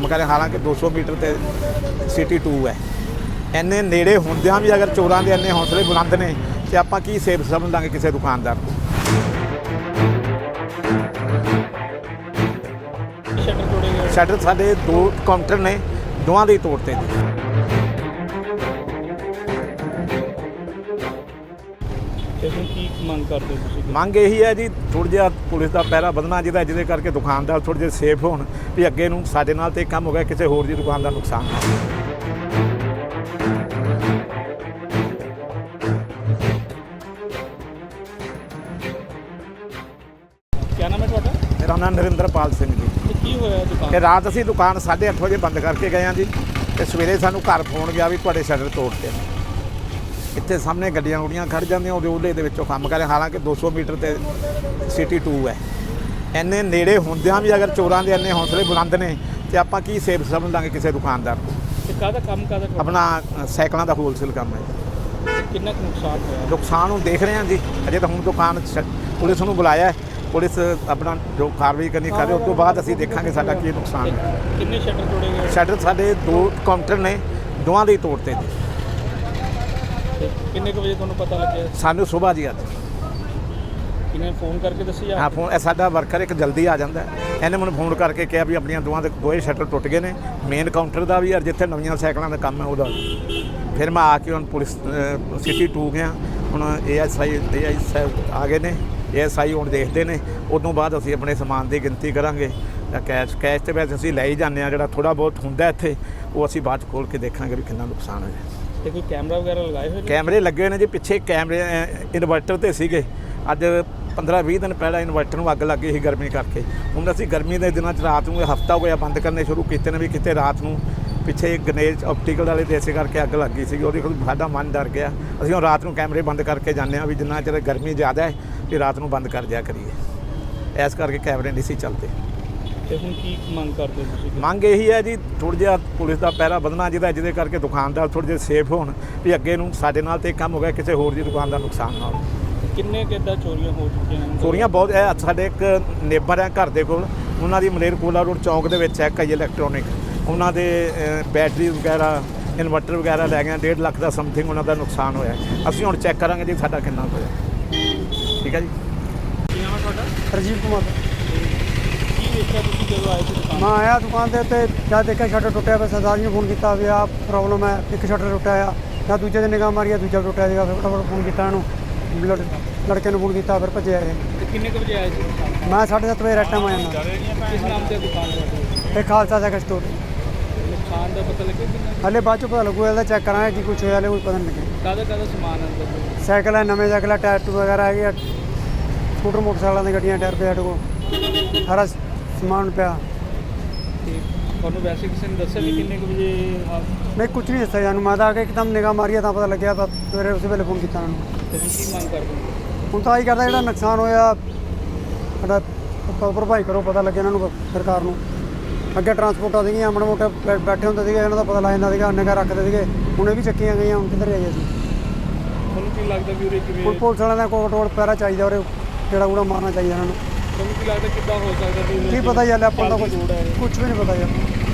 ਮਗਰ ਹਾਲਾਂਕਿ 200 ਮੀਟਰ ਤੇ ਸਿਟੀ 2 ਹੈ। ਇੰਨੇ ਨੇੜੇ ਹੁੰਦਿਆਂ ਵੀ ਅਗਰ ਚੋਰਾਂ ਦੇ ਇੰਨੇ ਹੌਸਲੇ ਬੁਲੰਦ ਨੇ ਤੇ ਆਪਾਂ ਕੀ ਸੇਫ ਸਮਝਾਂਗੇ ਕਿਸੇ ਦੁਕਾਨਦਾਰ ਨੂੰ? ਸ਼ਟਰ ਸਾਡੇ ਦੋ ਕਾਊਂਟਰ ਨੇ ਦੋਵਾਂ ਦੇ ਤੋੜਤੇ ਜੀ ਤੇ ਕੀ ਮੰਗ ਕਰਦੇ ਹੋ ਤੁਸੀਂ? ਮੰਗ ਇਹੀ ਹੈ ਜੀ ਥੋੜ੍ਹਾ ਜਿਹਾ ਪੁਲਿਸ ਦਾ ਪਹਿਰਾ ਵਧਣਾ ਜਿਹਦਾ ਜਿਹਦੇ ਕਰਕੇ ਦੁਕਾਨਦਾਰ ਥੋੜ੍ਹੇ ਜਿਹੇ ਸੇਫ ਹੋਣ ਵੀ ਅੱਗੇ ਨੂੰ ਸਾਡੇ ਨਾਲ ਤੇ ਕੰਮ ਹੋ ਗਿਆ ਕਿਸੇ ਹੋਰ ਦੀ ਦੁਕਾਨ ਦਾ ਨੁਕਸਾਨ ਨਾ ਹੋਵੇ। ਕੀ ਨਾਮ ਹੈ ਤੁਹਾਡਾ? ਮੇਰਾ ਨਾਮ ਨਰਿੰਦਰਪਾਲ ਸਿੰਘ ਜੀ। ਤੇ ਕੀ ਹੋਇਆ ਦੁਕਾਨ? ਇਹ ਰਾਤ ਅਸੀਂ ਦੁਕਾਨ 8:30 ਵਜੇ ਬੰਦ ਕਰਕੇ ਗਏ ਹਾਂ ਜੀ। ਤੇ ਸਵੇਰੇ ਸਾਨੂੰ ਘਰ ਫੋਨ ਗਿਆ ਵੀ ਤੁਹਾਡੇ ਸ਼ਟਰ ਤੋੜਤੇ। ਨੇ ਇੱਥੇ ਸਾਹਮਣੇ ਗੱਡੀਆਂ ਗੁੱਡੀਆਂ ਖੜ ਜਾਂਦੀਆਂ ਉਹਦੇ ਉਹਲੇ ਦੇ ਵਿੱਚੋਂ ਕੰਮ ਕਰੇ। ਹਾਲਾਂਕਿ 200 ਮੀਟਰ ਤੇ ਸਿਟੀ 2 ਹੈ। ਇੰਨੇ ਨੇੜੇ ਹੁੰਦਿਆਂ ਵੀ ਅਗਰ ਚੋਰਾਂ ਦੇ ਇੰਨੇ ਹੌਸਲੇ ਬੁਲੰਦ ਨੇ ਤੇ ਆਪਾਂ ਕੀ ਸੇਫ ਸਮਝਾਂਗੇ ਕਿਸੇ ਦੁਕਾਨਦਾਰ ਨੂੰ? ਤੇ ਕਾਹਦਾ ਕੰਮ ਕਾਹਦਾ? ਆਪਣਾ ਸਾਈਕਲਾਂ ਦਾ ਹੋਲਸੇਲ ਕੰਮ ਹੈ। ਕਿੰਨਾ ਕੁ ਨੁਕਸਾਨ ਹੋਇਆ? ਨੁਕਸਾਨ ਨੂੰ ਦੇਖ ਰਹੇ ਹਾਂ ਜੀ। ਅਜੇ ਤਾਂ ਹੁਣ ਦੁਕਾਨ ਸ਼- ਪੁਲਿਸ ਨੂੰ ਬੁਲਾਇਆ ਹੈ। ਪੁਲਿਸ ਆਪਣਾ ਜੋ ਕਾਰਵਾਈ ਕਰਨੀ ਕਰੇ ਉਸ ਤੋਂ ਬਾਅਦ ਅਸੀਂ ਦੇਖਾਂਗੇ ਸਾਡਾ ਕੀ ਨੁਕਸਾਨ ਤੇ ਹੈ ਕਿੰਨੇ ਸ਼ਟਰ ਤੋੜੇ ਗਏ? ਸ਼ਟਰ ਸਾਡੇ ਦੋ ਕਾਊਂਟਰ ਨੇ ਦੋਵਾਂ ਦੇ ਹੀ ਤੋੜਤੇ ਜੀ ਤੇ ਕਿੰਨੇ ਕੁ ਵਜੇ ਤੁਹਾਨੂੰ ਪਤਾ ਲੱਗਿਆ? ਸਾਨੂੰ ਸਵੇਰ ਜੀ ਅੱਜ ਕਿਨੇ ਫੋਨ ਕਰਕੇ ਦੱਸੀ ਹਾਂ ਫੋਨ ਇਹ ਸਾਡਾ ਵਰਕਰ ਇੱਕ ਜਲਦੀ ਆ ਜਾਂਦਾ। ਹੈ। ਇਹਨੇ ਮੈਨੂੰ ਫੋਨ ਕਰਕੇ ਕਿਹਾ ਵੀ ਆਪਣੀਆਂ ਦੋਵਾਂ ਦੇ ਦੋਏ ਸ਼ਟਰ ਟੁੱਟ ਗਏ ਨੇ। ਮੇਨ ਕਾਊਂਟਰ ਦਾ ਵੀ ਔਰ ਜਿੱਥੇ ਨਵੀਆਂ ਸਾਈਕਲਾਂ ਦਾ ਕੰਮ ਹੈ ਉਹਦਾ ਵੀ। ਫਿਰ ਮੈਂ ਆ ਕੇ ਹੁਣ ਪੁਲਿਸ ਅ, ਸਿਟੀ 2 ਗਿਆ। ਹੁਣ ਏਐਸਆਈ ਏਆਈ ਸਾਹਿਬ ਆ ਗਏ ਨੇ। ਏਐਸਆਈ ਹੁਣ ਦੇਖਦੇ ਨੇ। ਉਦੋਂ ਬਾਅਦ ਅਸੀਂ ਆਪਣੇ ਸਮਾਨ ਦੀ ਗਿਣਤੀ ਕਰਾਂਗੇ। ਤਾਂ ਕੈਸ਼ ਕੈਸ਼ ਤੇ ਵੈਸੇ ਅਸੀਂ ਲੈ ਹੀ ਜਾਂਦੇ ਆ ਜਿਹੜਾ ਥੋੜਾ ਬਹੁਤ ਹੁੰਦਾ ਇੱਥੇ ਉਹ ਅਸੀਂ ਬਾਅਦ 'ਚ ਖੋਲ ਕੇ ਦੇਖਾਂਗੇ ਵੀ ਕਿੰਨਾ ਨੁਕਸਾਨ ਹੋਇਆ। ਤੇ ਕੋਈ ਕੈਮਰਾ ਵਗੈਰਾ ਲਗਾਏ ਹੋਏ ਨੇ? ਕੈਮਰੇ ਲੱਗੇ ਹੋਏ ਨੇ ਜੀ, ਪਿੱਛੇ ਕੈਮਰੇ ਇਨਵਰਟਰ ਤੇ ਸੀਗੇ। ਅੱਜ 15-20 ਦਿਨ ਪਹਿਲਾਂ ਇਨਵਰਟਰ ਨੂੰ ਅੱਗ ਲੱਗ ਗਈ ਸੀ ਗਰਮੀ ਕਰਕੇ। ਹੁਣ ਅਸੀਂ ਗਰਮੀ ਦੇ ਦਿਨਾਂ 'ਚ ਰਾਤ ਨੂੰ ਹਫਤਾ ਹੋ ਗਿਆ ਬੰਦ ਕਰਨੇ ਸ਼ੁਰੂ ਕੀਤੇ ਨੇ ਵੀ ਕਿਤੇ ਰਾਤ ਨੂੰ ਪਿੱਛੇ ਗਣੇਸ਼ ਆਪਟੀਕਲ ਵਾਲੇ ਦੇ ਕਰਕੇ ਅੱਗ ਲੱਗ ਗਈ ਸੀ ਉਹਦੇ ਕੋਲ ਸਾਡਾ ਮਨ ਡਰ ਗਿਆ। ਅਸੀਂ ਹੁਣ ਰਾਤ ਨੂੰ ਕੈਮਰੇ ਬੰਦ ਕਰਕੇ ਜਾਂਦੇ ਹਾਂ ਵੀ ਜਿੰਨਾ ਚਿਰ ਗਰਮੀ ਜ਼ਿਆਦਾ ਹੈ, ਵੀ ਰਾਤ ਨੂੰ ਬੰਦ ਕਰ ਦਿਆ ਕਰੀਏ। ਇਸ ਕਰਕੇ ਕੈਮਰੇ ਨਹੀਂ ਸੀ ਚੱਲਦੇ। ਤੇ ਹੁਣ ਕੀ ਮੰਗ ਕਰਦੇ ਹੋ ਤੁਸੀਂ? ਮੰਗ ਇਹੀ ਹੈ ਜੀ ਥੋੜ੍ਹਾ ਜਿਹਾ ਪੁਲਿਸ ਦਾ ਪਹਿਰਾ ਵਧਣਾ ਜਿਹਦਾ ਜਿਹਦੇ ਕਰਕੇ ਦੁਕਾਨਦਾਰ ਥੋੜ੍ਹੇ ਜਿਹੇ ਸੇਫ ਹੋਣ ਵੀ ਅੱਗੇ ਨੂੰ ਸਾਡੇ ਨਾਲ ਤੇ ਕੰਮ ਹੋ ਗਿਆ ਕਿਸੇ ਹੋਰ ਦੀ ਦੁਕਾਨ ਦਾ ਨੁਕਸਾਨ ਨਾ ਹੋਵੇ। ਕਿੰਨੇ ਕਿੱਦਾਂ ਚੋਰੀਆਂ ਹੋ ਚੁੱਕੀਆਂ ਨੇ? ਚੋਰੀਆਂ ਬਹੁਤ ਹੈ ਸਾਡੇ ਇੱਕ ਨੇਬਰ ਹੈ ਘਰ ਦੇ ਕੋਲ ਉਹਨਾਂ ਦੀ ਮਲੇਰਕੋਲਾ ਰੋਡ ਚੌਂਕ ਦੇ ਵਿੱਚ ਹੈ ਕਈ ਇਲੈਕਟ੍ਰੋਨਿਕ ਉਹਨਾਂ ਦੇ ਬੈਟਰੀ ਵਗੈਰਾ ਇਨਵਰਟਰ ਵਗੈਰਾ ਲੈ ਗਏ 1.5 ਲੱਖ ਦਾ ਸਮਥਿੰਗ ਉਹਨਾਂ ਦਾ ਨੁਕਸਾਨ ਹੋਇਆ। ਹੈ। ਅਸੀਂ ਹੁਣ ਚੈੱਕ ਕਰਾਂਗੇ ਜੀ ਸਾਡਾ ਕਿੰਨਾ ਕੁ ਹੋਇਆ। ਠੀਕ ਹੈ ਜੀ। ਕੀ ਨਾਮ ਹੈ ਤੁਹਾਡਾ? ਰਜੀਵ ਕੁਮਾਰ। ਕੀ ਵੇਖਿਆ ਤੁਸੀਂ ਜਦੋਂ ਆਏ ਸੀ ਦੁਕਾਨ? ਮੈਂ ਆਇਆ ਦੁਕਾਨ ਦੇ ਉੱਤੇ ਜਦ ਦੇਖਿਆ ਸ਼ਟਰ ਟੁੱਟਿਆ ਪਿਆ ਸਰਦਾਰ ਜੀ ਨੂੰ ਫੋਨ ਕੀਤਾ ਵੀ ਆ ਪ੍ਰੋਬਲਮ ਹੈ ਇੱਕ ਸ਼ਟਰ ਟੁੱਟਿਆ ਆ। ਜਾਂ ਦੂਜੇ ਦੇ ਨਿਗਾਹ ਮਾਰੀ ਆ ਦੂਜਾ ਟੁੱਟਿਆ ਸੀਗਾ ਫਿਰ ਫਟਾਫਟ ਫੋਨ ਕੀਤਾ ਇਹਨੂੰ। ਲੜ- ਲੜਕੇ ਨੂੰ ਫੋਨ ਕੀਤਾ ਫਿਰ ਭੱਜਿਆ ਇਹ ਤੇ ਕਿੰਨੇ ਕੁ ਵਜੇ ਆਏ ਸੀ ਦੁਕਾਨ? ਮੈਂ 7:30 ਵਜੇ ਰੈਟ ਆ ਜਾਂਦਾ। ਕਿਸ ਨਾਮ ਤੇ ਦੁਕਾਨ ਤੁਹਾਡੀ? ਇਹ ਖਾਲਸਾ ਸਾਈਕਲ ਸਟੋਰ ਨੁਕਸਾਨ ਦਾ ਪਤਾ ਲੱਗਿਆ ਕਿੰਨਾ? ਹਲੇ ਬਾਅਦ ਚ ਪਤਾ ਲੱਗੂ ਇਹਦਾ ਚੈੱਕ ਕਰਾਂਗੇ ਕੀ ਕੁਛ ਹੋਇਆ ਹਲੇ ਕੋਈ ਪਤਾ ਨਹੀਂ ਲੱਗਿਆ। ਕਾਹਦਾ ਕਾਹਦਾ ਸਮਾਨ ਹੈ ਅੰਦਰ? ਸਾਈਕਲ ਹੈ ਨਵੇਂ ਸਾਈਕਲ ਹੈ ਟਾਇਰ ਟੂ ਵਗੈਰਾ ਹੈਗੇ ਆ। ਸਕੂਟਰ ਮੋਟਰਸਾਈਕਲਾਂ ਦੀਆਂ ਗੱਡੀਆਂ ਟਾਇਰ ਪਏ ਸਾਡੇ ਕੋਲ ਸਾਰਾ ਸਮਾਨ ਪਿਆ। ਤੇ ਤੁਹਾਨੂੰ ਵੈਸੇ ਕਿਸੇ ਨੇ ਦੱਸਿਆ ਵੀ ਕਿੰਨੇ ਕੁ ਵਜੇ ਆ- ਨਹੀਂ ਕੁਝ ਨਹੀਂ ਦੱਸਿਆ ਜਾਨੂੰ ਮੈਂ ਤਾਂ ਆ ਕੇ ਇੱਕਦਮ ਨਿਗਾਹ ਮਾਰੀ ਆ ਤਾਂ ਪਤਾ ਲੱਗਿਆ ਤਾਂ ਸਵੇਰੇ ਉਸੇ ਵੇਲੇ ਫੋਨ ਕੀਤਾ ਉਹਨਾਂ ਨੂੰ ਤੁਸੀਂ ਕੀ ਮੰਗ ਕਰਦੇ ਹੋ? ਹੁਣ ਤਾਂ ਆਹੀ ਕਰਦਾ ਜਿਹੜਾ ਨੁਕਸਾਨ ਹੋਇਆ ਸਾਡਾ ਭ- ਭਰਪਾਈ ਕਰੋ ਪਤਾ ਲੱਗੇ ਇਹਨਾਂ ਨੂੰ ਸਰਕਾਰ ਨੂੰ। ਅੱਗੇ ਟਰਾਂਸਪੋਰਟਾਂ ਸੀਗੀਆਂ ਮਾੜੇ ਮੋਟੇ ਬੈ- ਬੈਠੇ ਹੁੰਦੇ ਸੀਗੇ ਇਹਨਾਂ ਦਾ ਪਤਾ ਲੱਗ ਜਾਂਦਾ ਸੀਗਾ ਨਿਗਾਹ ਰੱਖਦੇ ਸੀਗੇ ਹੁਣ ਇਹ ਵੀ ਚੱਕੀਆਂ ਗਈਆਂ ਹੁਣ ਕਿੱਧਰ ਜਾਈਏ ਅਸੀਂ? ਤੁਹਾਨੂੰ ਕੀ ਲੱਗਦਾ ਵੀ ਉਰੇ ਕਿਵੇਂ ਹੁਣ ਪੁਲਿਸ ਵਾਲਿਆਂ ਦਾ ਕੋਟ ਕੋਟ ਪੈਰਾ ਚਾਹੀਦਾ ਉਰੇ ਜਿਹੜਾ ਕੂੜਾ ਮਾਰਨਾ ਚਾਹੀਦਾ ਇਹਨਾਂ ਨੂੰ। ਤੁਹਾਨੂੰ ਕੀ ਲੱਗਦਾ ਕਿੱਦਾਂ ਹੋ ਸਕਦਾ ਕੀ ਪਤਾ ਯਾਰ ਆਪਾਂ ਪਾਲਕੀ ਕੁਝ? ਕੁਝ ਵੀ ਨਹੀਂ ਪਤਾ ਯਾਰ